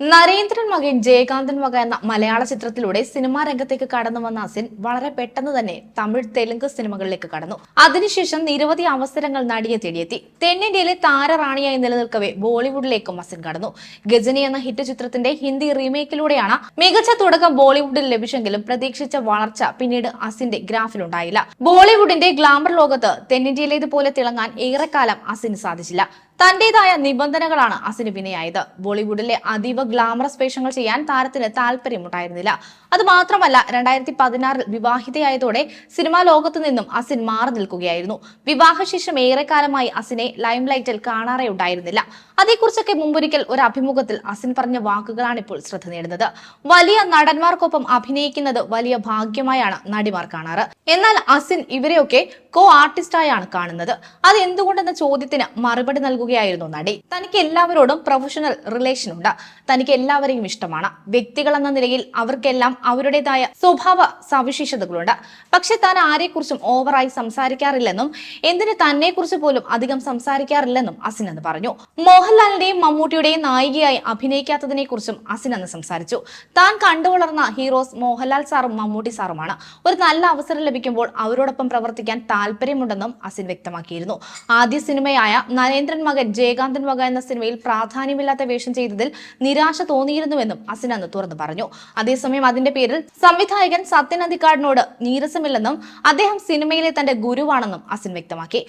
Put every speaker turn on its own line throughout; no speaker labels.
നരേന്ദ്രൻ മകൻ ജയകാന്തൻ മക എന്ന മലയാള ചിത്രത്തിലൂടെ സിനിമാ രംഗത്തേക്ക് കടന്നു വന്ന അസിൻ വളരെ പെട്ടെന്ന് തന്നെ തമിഴ് തെലുങ്ക് സിനിമകളിലേക്ക് കടന്നു. അതിനുശേഷം നിരവധി അവസരങ്ങൾ നടിയെ തേടിയെത്തി. തെന്നിന്ത്യയിലെ താരറാണിയായി നിലനിൽക്കവേ ബോളിവുഡിലേക്കും അസിൻ കടന്നു. ഗജനി എന്ന ഹിറ്റ് ചിത്രത്തിന്റെ ഹിന്ദി റീമേക്കിലൂടെയാണ് മികച്ച തുടക്കം ബോളിവുഡിൽ ലഭിച്ചെങ്കിലും പ്രതീക്ഷിച്ച വളർച്ച പിന്നീട് അസിന്റെ ഗ്രാഫിലുണ്ടായില്ല ബോളിവുഡിന്റെ ഗ്ലാമർ ലോകത്ത് തെന്നിന്ത്യയിലേതുപോലെ തിളങ്ങാൻ ഏറെക്കാലം അസിന് സാധിച്ചില്ല. തന്റേതായ നിബന്ധനകളാണ് അസിന് വിനയായത്. ബോളിവുഡിലെ അതീവ ഗ്ലാമറസ് വേഷങ്ങൾ ചെയ്യാൻ താരത്തിന് താല്പര്യമുണ്ടായിരുന്നില്ല. അത് മാത്രമല്ല രണ്ടായിരത്തി പതിനാറിൽ വിവാഹിതയായതോടെ സിനിമാ ലോകത്തു നിന്നും അസിൻ മാറി നിൽക്കുകയായിരുന്നു. വിവാഹശേഷം ഏറെക്കാലമായി അസിനെ ലൈംലൈറ്റിൽ കാണാറേ ഉണ്ടായിരുന്നില്ല. അതേക്കുറിച്ചൊക്കെ മുമ്പൊരിക്കൽ ഒരു അഭിമുഖത്തിൽ അസിൻ പറഞ്ഞ വാക്കുകളാണ് ഇപ്പോൾ ശ്രദ്ധ നേടുന്നത്. വലിയ നടന്മാർക്കൊപ്പം അഭിനയിക്കുന്നത് വലിയ ഭാഗ്യമായാണ് നടിമാർ കാണാറ്. എന്നാൽ അസിൻ ഇവരെയൊക്കെ കോ ആർട്ടിസ്റ്റായാണ് കാണുന്നത്. അത് എന്തുകൊണ്ടെന്ന ചോദ്യത്തിന് മറുപടി നൽകുകയായിരുന്നു നടി. തനിക്ക് എല്ലാവരോടും പ്രൊഫഷണൽ റിലേഷൻ ഉണ്ട്. തനിക്ക് എല്ലാവരെയും ഇഷ്ടമാണ്. വ്യക്തികൾ എന്ന നിലയിൽ അവർക്കെല്ലാം അവരുടേതായ സ്വഭാവ സവിശേഷതകളുണ്ട്. പക്ഷെ താൻ ആരെക്കുറിച്ചും ഓവറായി സംസാരിക്കാറില്ലെന്നും എന്തിന് തന്നെ പോലും അധികം സംസാരിക്കാറില്ലെന്നും അസിൻ എന്ന് പറഞ്ഞു. മോഹൻലാലിന്റെയും മമ്മൂട്ടിയുടെയും നായികയായി അഭിനയിക്കാത്തതിനെ കുറിച്ചും അസിൻ അന്ന് സംസാരിച്ചു. താൻ കണ്ടുവളർന്ന ഹീറോസ് മോഹൻലാൽ സാറും മമ്മൂട്ടി സാറുമാണ്. ഒരു നല്ല അവസരം ലഭിക്കുമ്പോൾ അവരോടൊപ്പം പ്രവർത്തിക്കാൻ താല്പര്യമുണ്ടെന്നും അസിൻ വ്യക്തമാക്കിയിരുന്നു. ആദ്യ സിനിമയായ നരേന്ദ്രൻ മകൻ ജയകാന്തൻ വക എന്ന സിനിമയിൽ പ്രാധാന്യമില്ലാത്ത വേഷം ചെയ്തതിൽ നിരാശ തോന്നിയിരുന്നുവെന്നും അസിൻ അന്ന് തുറന്നു പറഞ്ഞു. അതേസമയം അതിന്റെ പേരിൽ സംവിധായകൻ സത്യൻ അന്തിക്കാടിനോട് നീരസമില്ലെന്നും അദ്ദേഹം സിനിമയിലെ തന്റെ ഗുരുവാണെന്നും അസിൻ വ്യക്തമാക്കി.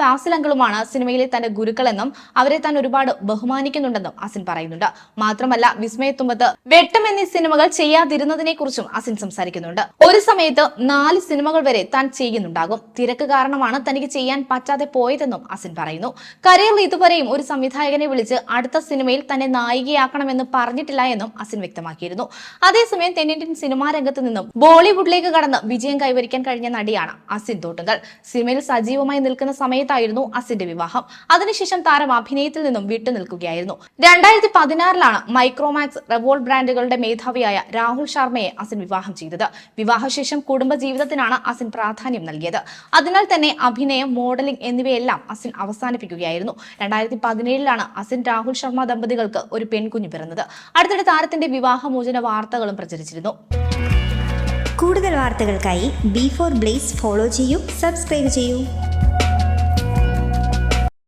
ഫാസിൽ അങ്കളുമാണ് സിനിമയിലെ തന്റെ ഗുരുക്കളെന്നും അവരെ താൻ ഒരുപാട് ബഹുമാനിക്കുന്നുണ്ടെന്നും അസിൻ പറയുന്നുണ്ട്. മാത്രമല്ല വിസ്മയത്തുമ്പത്ത് വെട്ടം എന്നീ സിനിമകൾ ചെയ്യാതിരുന്നതിനെ കുറിച്ചും അസിൻ സംസാരിക്കുന്നുണ്ട്. ഒരു സമയത്ത് നാല് സിനിമകൾ വരെ താൻ ചെയ്യുന്നുണ്ടാകും. തിരക്ക് കാരണമാണ് തനിക്ക് ചെയ്യാൻ പറ്റാതെ പോയതെന്നും അസിൻ പറയുന്നു. കരിയറിൽ ഇതുവരെയും ഒരു സംവിധായകനെ വിളിച്ച് അടുത്ത സിനിമയിൽ തന്നെ നായികയാക്കണമെന്ന് പറഞ്ഞിട്ടില്ല എന്നും അസിൻ വ്യക്തമാക്കിയിരുന്നു. അതേസമയം തെന്നിന്ത്യൻ സിനിമാ രംഗത്ത് നിന്നും ബോളിവുഡിലേക്ക് കടന്ന് വിജയം കൈവരിക്കാൻ കഴിഞ്ഞ നടിയാണ് അസിൻ തോട്ടുങ്കൽ. സിനിമയിൽ സജീവമായി നിൽക്കുന്ന സമയത്തായിരുന്നു അസിന്റെ വിവാഹം. അതിനുശേഷം താരം അഭിനയത്തിൽ നിന്നും വിട്ടുനിൽക്കുകയായിരുന്നു രണ്ടായിരത്തി പതിനാറിലാണ് മൈക്രോമാക്സ് റെവോൾ ബ്രാൻഡുകളുടെ മേധാവിയായ രാഹുൽ ശർമ്മയെ അസിൻ വിവാഹം ചെയ്തത്. വിവാഹശേഷം കുടുംബജീവിതത്തിനാണ് അസിൻ പ്രാധാന്യം നൽകിയത്. അതിനാൽ തന്നെ അഭിനയം മോഡലിംഗ് എന്നിവയെല്ലാം അസിൻ അവസാനിപ്പിക്കുകയായിരുന്നു രണ്ടായിരത്തി പതിനേഴിലാണ് അസിൻ രാഹുൽ ശർമ്മ ദമ്പതികൾക്ക് ഒരു പെൺകുഞ്ഞ് പിറന്നത്. അടുത്തിടെ താരത്തിന്റെ വിവാഹമോചന വാർത്തകളും പ്രചരിച്ചിരുന്നു.
കൂടുതൽ വാർത്തകൾക്കായി ബി ഫോർ ബ്ലേസ് ഫോളോ ചെയ്യൂ സബ്സ്ക്രൈബ് ചെയ്യൂ.